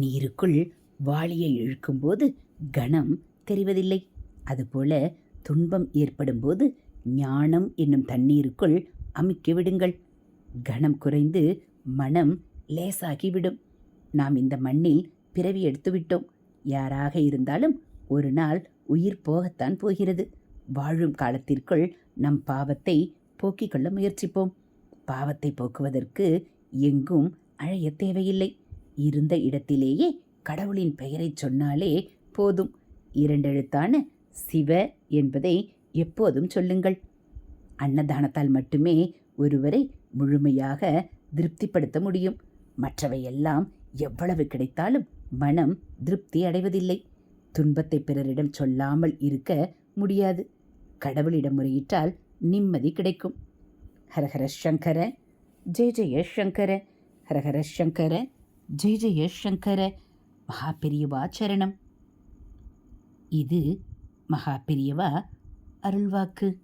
நீருக்குள் வாளியை இழுக்கும்போது கணம் தெரிவதில்லை. அதுபோல துன்பம் ஏற்படும்போது ஞானம் என்னும் தண்ணீருக்குள் அமுக்கி விடுங்கள். கணம் குறைந்து மனம் லேசாகிவிடும். நாம் இந்த மண்ணில் பிறவி எடுத்துவிட்டோம் யாராக இருந்தாலும் ஒரு நாள் உயிர் போகத்தான் போகிறது. வாழும் காலத்திற்குள் நம் பாவத்தை போக்கிக் கொள்ள முயற்சிப்போம். பாவத்தை போக்குவதற்கு எங்கும் அழைய தேவையில்லை. இருந்த இடத்திலேயே கடவுளின் பெயரைச் சொன்னாலே போதும். இரண்டெழுத்தான சிவ என்பதை எப்போதும் சொல்லுங்கள். அன்னதானத்தால் மட்டுமே ஒருவரை முழுமையாக திருப்திப்படுத்த முடியும். மற்றவையெல்லாம் எவ்வளவு கிடைத்தாலும் மனம் திருப்தி அடைவதில்லை. துன்பத்தை பிறரிடம் சொல்லாமல் இருக்க முடியாது. கடவுளிடம் முறையிட்டால் நிம்மதி கிடைக்கும். ஹரஹர சங்கர ஜெய ஜெய சங்கர ஹரஹர சங்கர. ஜெய ஜெய சங்கர மகா பெரியவா சரணம். இது மகா பெரியவா அருள்வாக்கு.